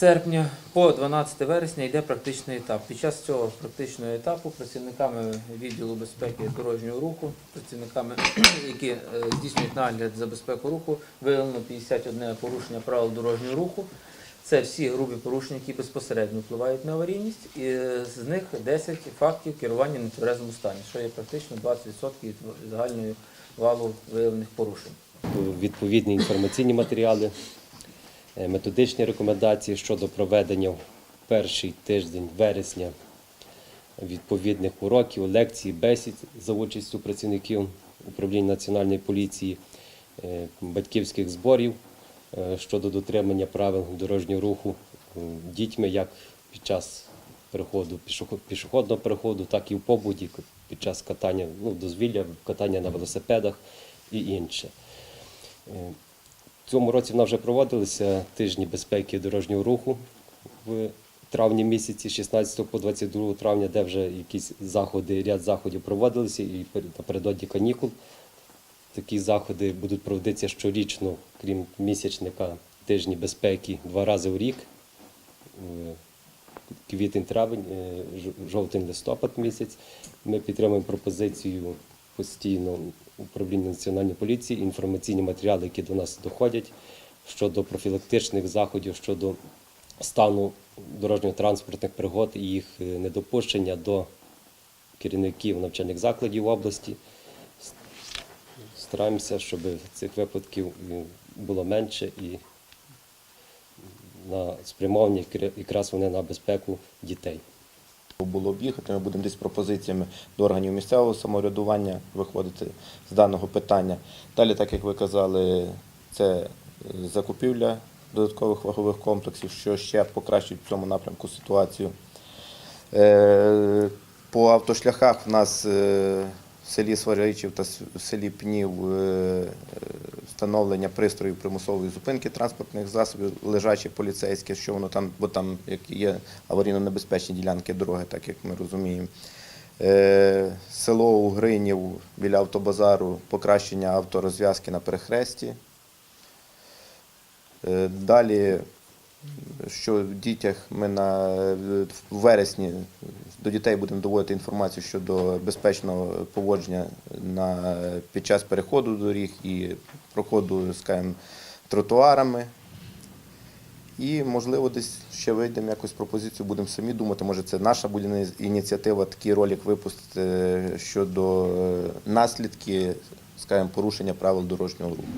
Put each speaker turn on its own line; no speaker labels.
серпня по 12 вересня йде практичний етап. Під час цього практичного етапу працівниками відділу безпеки дорожнього руху, працівниками, які е, здійснюють нагляд за безпеку руху, виявлено 51 порушення правил дорожнього руху. Це всі грубі порушення, які безпосередньо впливають на аварійність, і е, з них 10 фактів керування в нетверезому стані, що є практично 20% від загальної валу виявлених порушень.
відповідні інформаційні матеріали, методичні рекомендації щодо проведення в перший тиждень вересня відповідних уроків, лекцій, бесід за участю працівників управління національної поліції, е, батьківських зборів е, щодо дотримання правил дорожнього руху е, дітьми як під час переходу пішохідного переходу, так і в побуті під час катання, ну, дозвілля, катання на велосипедах і інше. Цьому році в нас вже проводилися тижні безпеки дорожнього руху в травні місяці, 16 по 22 травня, де вже якісь заходи, ряд заходів проводилися і пер- напередодні канікул. Такі заходи будуть проводитися щорічно, крім місячника, тижні безпеки два рази в рік. Е, Квітень, травень, е, ж- жовтень, листопад місяць. Ми підтримуємо пропозицію постійно управління національної поліції, інформаційні матеріали, які до нас доходять щодо профілактичних заходів, щодо стану дорожньо-транспортних пригод і їх е, недопущення до керівників навчальних закладів області. Стараємося, щоб цих випадків е, було менше і на спрямовані якраз вони на безпеку дітей.
Було б. Ми будемо десь пропозиціями до органів місцевого самоврядування виходити з даного питання. Далі, так як ви казали, це е, закупівля додаткових вагових комплексів, що ще покращить в цьому напрямку ситуацію. Е, По автошляхах в нас е, в селі Сваричів та в селі Пнів встановлення пристроїв примусової зупинки транспортних засобів, лежачі поліцейські, що воно там, бо там як є аварійно-небезпечні ділянки дороги, так як ми розуміємо. Е, Село Угринів біля автобазару, покращення авторозв'язки на перехресті. Е, Далі, що в дітях ми на в вересні до дітей будемо доводити інформацію щодо безпечного поводження на, під час переходу доріг і проходу, скажімо, тротуарами. І, можливо, десь ще вийдемо якось пропозицію, будемо самі думати. Може, це наша буде ініціатива, такий ролик випустити е, щодо е, наслідки, скажімо, порушення правил дорожнього руху.